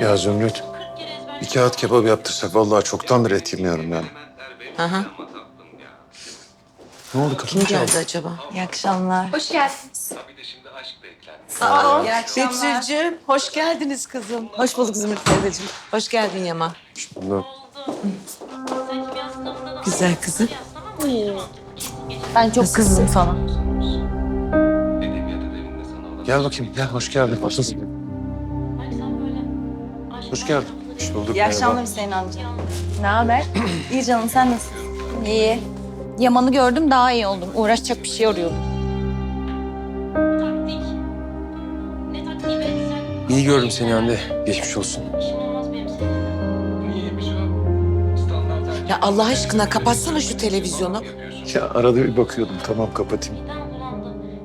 Ya Zümrüt, bir kağıt kebap yaptırsak vallahi çoktandır et yemiyorum yani. Aha. Ne oldu kapı Kim mı çaldı? geldi acaba? İyi akşamlar. Hoş geldiniz. Aa, İyi akşamlar. Betül'cüğüm, hoş geldiniz kızım. Hoş bulduk Zümrüt teyzeciğim. Hoş geldin Yaman. Bunu- Güzel kızım. Ben çok kızdım sana. Gel bakayım, gel hoş geldin. Nasılsın? Hoş geldin. Hoş bulduk. İyi akşamlar Hüseyin amca. Ne haber? İyi canım sen nasılsın? İyi. Yaman'ı gördüm daha iyi oldum. Uğraşacak bir şey arıyordum. İyi gördüm seni anne. Geçmiş olsun. Ya Allah aşkına kapatsana şu televizyonu. Ya arada bir bakıyordum, tamam kapatayım.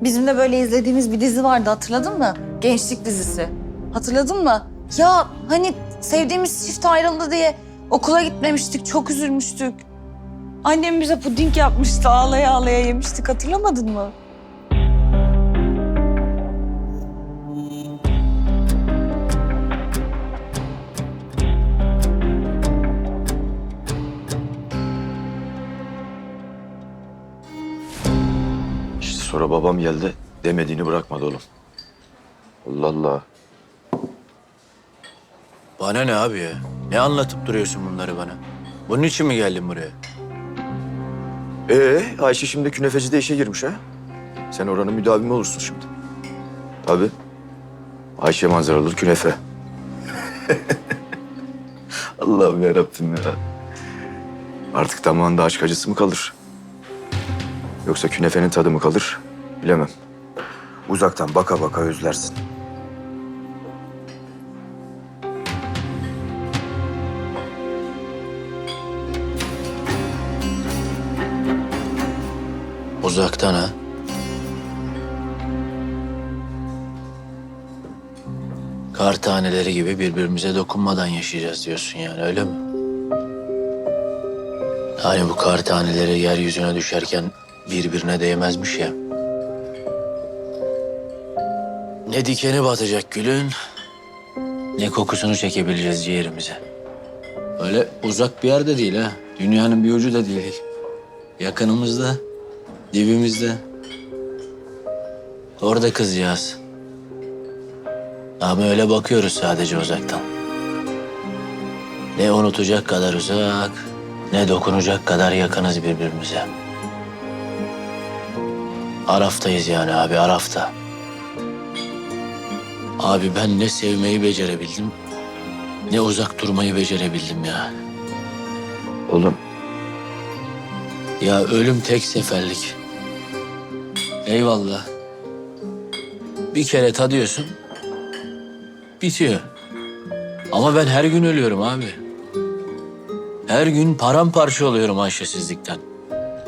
Bizim de böyle izlediğimiz bir dizi vardı hatırladın mı? Gençlik dizisi. Hatırladın mı? Ya hani sevdiğimiz çift ayrıldı diye okula gitmemiştik. Çok üzülmüştük. Annem bize puding yapmıştı. Ağlaya ağlaya yemiştik. Hatırlamadın mı? İşte sonra babam geldi. Demediğini bırakmadı oğlum. Allah Allah. Bana ne abi ya? Ne anlatıp duruyorsun bunları bana? Bunun için mi geldin buraya? Ee, Ayşe şimdi künefeci de işe girmiş ha. Sen oranın müdavimi olursun şimdi. Tabii. Ayşe manzaralı künefe. Allah'ım yarabbim ya. Artık damağında aşk acısı mı kalır? Yoksa künefenin tadı mı kalır? Bilemem. Uzaktan baka baka özlersin. Kar taneleri gibi birbirimize dokunmadan yaşayacağız diyorsun yani öyle mi? Hani bu kar taneleri yeryüzüne düşerken birbirine değmezmiş ya. Ne dikeni batacak gülün, ne kokusunu çekebileceğiz ciğerimize. Öyle uzak bir yerde değil ha. Dünyanın bir ucu da değil. Yakınımızda, dibimizde. Orada kızcağız. Ama öyle bakıyoruz sadece uzaktan. Ne unutacak kadar uzak, ne dokunacak kadar yakınız birbirimize. Araftayız yani abi, Arafta. Abi ben ne sevmeyi becerebildim, ne uzak durmayı becerebildim ya. Oğlum Ya ölüm tek seferlik. Eyvallah. Bir kere tadıyorsun, bitiyor. Ama ben her gün ölüyorum abi. Her gün paramparça oluyorum Ayşesizlikten.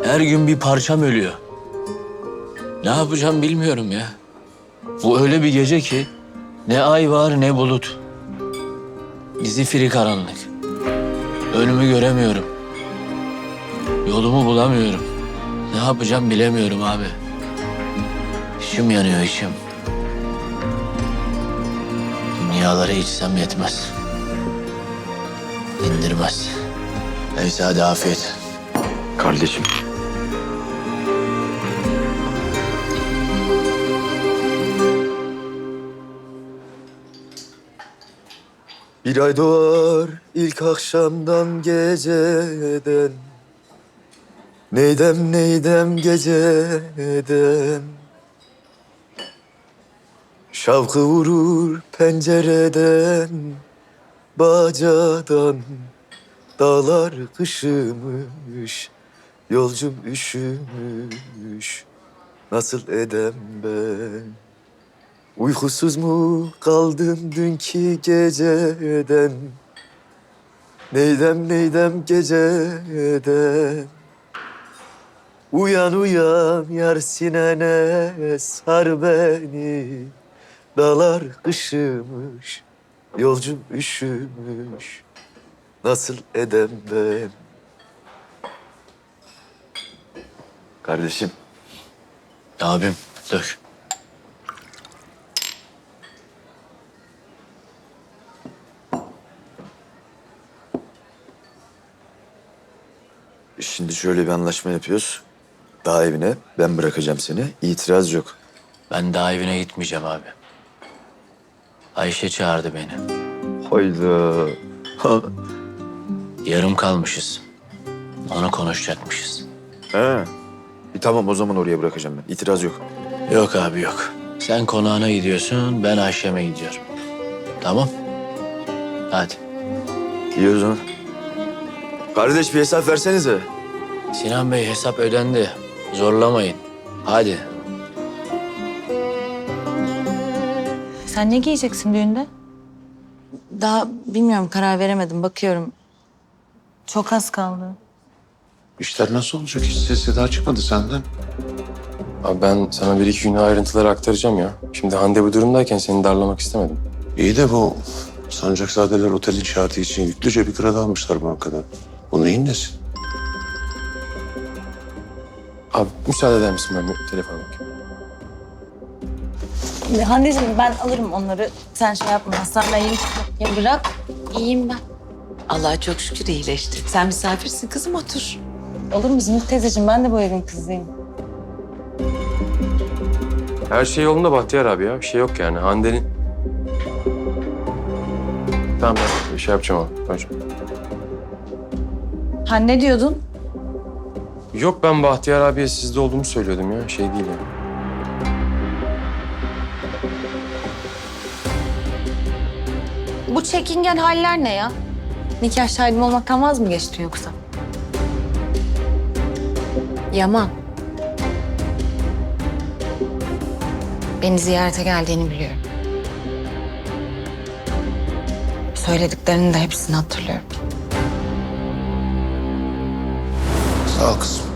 Her gün bir parçam ölüyor. Ne yapacağım bilmiyorum ya. Bu öyle bir gece ki ne ay var ne bulut. Zifiri karanlık. Önümü göremiyorum. Yolumu bulamıyorum. Ne yapacağım bilemiyorum abi. İçim yanıyor içim. Dünyaları içsem yetmez. İndirmez. Neyse hadi afiyet. kardeşim. Bir ay doğar ilk akşamdan geceden Neydem neydem geceden Şavkı vurur pencereden Bacadan Dağlar kışımış Yolcum üşümüş. Nasıl edem ben? Uykusuz mu kaldın dünkü geceden? Neydem neydem geceden? Uyan uyan yar sinene sar beni Dağlar kışımış, yolcum üşümüş. Nasıl edem ben? Kardeşim. Abim, dök. Şimdi şöyle bir anlaşma yapıyoruz. Daha evine ben bırakacağım seni. İtiraz yok. Ben daha evine gitmeyeceğim abi. Ayşe çağırdı beni. Hayda. Yarım kalmışız. Onu konuşacakmışız. He. İyi, tamam o zaman oraya bırakacağım ben. İtiraz yok. Yok abi yok. Sen konağına gidiyorsun, ben Ayşem'e gidiyorum. Tamam? Hadi. İyi o zaman. Kardeş bir hesap versenize. Sinan Bey hesap ödendi. Zorlamayın. Hadi. Sen ne giyeceksin düğünde? Daha bilmiyorum karar veremedim bakıyorum. Çok az kaldı. İşler nasıl olacak? Hiç sesi daha çıkmadı senden. Abi ben sana bir iki güne ayrıntıları aktaracağım ya. Şimdi Hande bu durumdayken seni darlamak istemedim. İyi de bu Sancakzadeler otel inşaatı için yüklüce bir kredi almışlar bankadan. Bu neyin nesi? Abi müsaade eder misin ben bir telefona bakayım? Hande'ciğim ben alırım onları. Sen şey yapma Hasan ben yiyeyim. Ya bırak. İyiyim ben. Allah'a çok şükür iyileşti. Sen misafirsin kızım otur. Olur mu Zümrüt teyzeciğim ben de bu evin kızıyım. Her şey yolunda Bahtiyar abi ya. Bir şey yok yani. Hande'nin... Tamam ben bir şey yapacağım abi. Hocam. Ha ne diyordun? Yok ben Bahtiyar abiye sizde olduğumu söylüyordum ya. Şey değil yani. Bu çekingen haller ne ya? Nikah şahidim olmaktan vaz mı geçtin yoksa? Yaman. Beni ziyarete geldiğini biliyorum. Söylediklerinin de hepsini hatırlıyorum. Sağ ol kızım.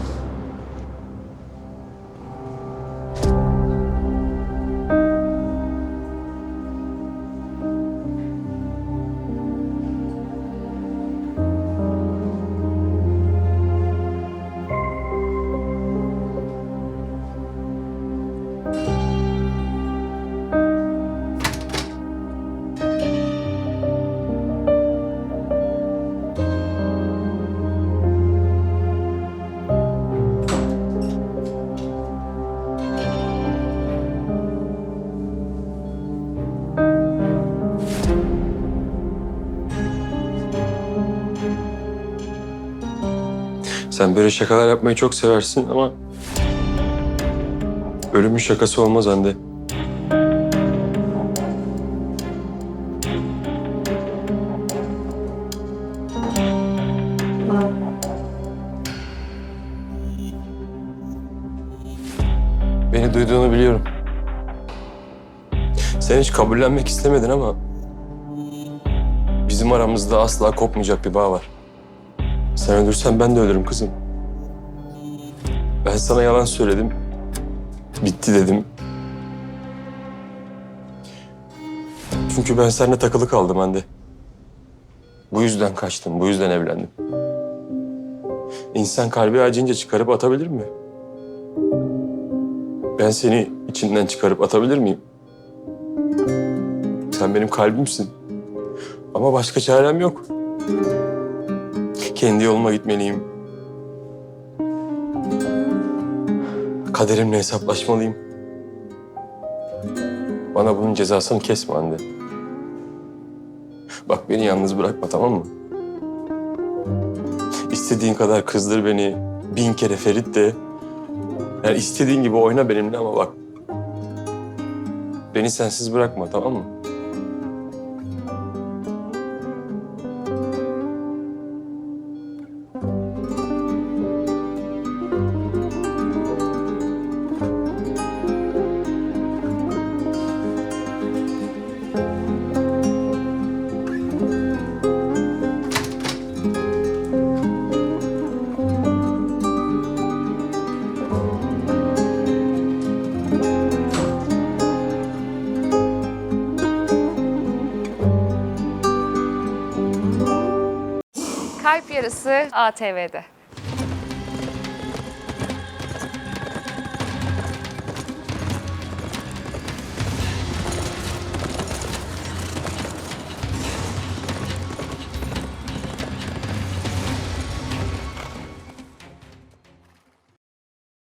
Sen böyle şakalar yapmayı çok seversin ama... Ölümün şakası olmaz Hande. Beni duyduğunu biliyorum. Sen hiç kabullenmek istemedin ama... Bizim aramızda asla kopmayacak bir bağ var. Sen ölürsen ben de ölürüm kızım. Ben sana yalan söyledim. Bitti dedim. Çünkü ben seninle takılı kaldım Hande. Bu yüzden kaçtım, bu yüzden evlendim. İnsan kalbi acınca çıkarıp atabilir mi? Ben seni içinden çıkarıp atabilir miyim? Sen benim kalbimsin. Ama başka çarem yok. Kendi yoluma gitmeliyim. Kaderimle hesaplaşmalıyım. Bana bunun cezasını kesme Hande. Bak beni yalnız bırakma tamam mı? İstediğin kadar kızdır beni. Bin kere Ferit de. Yani istediğin gibi oyna benimle ama bak. Beni sensiz bırakma tamam mı? Yarısı ATV'de.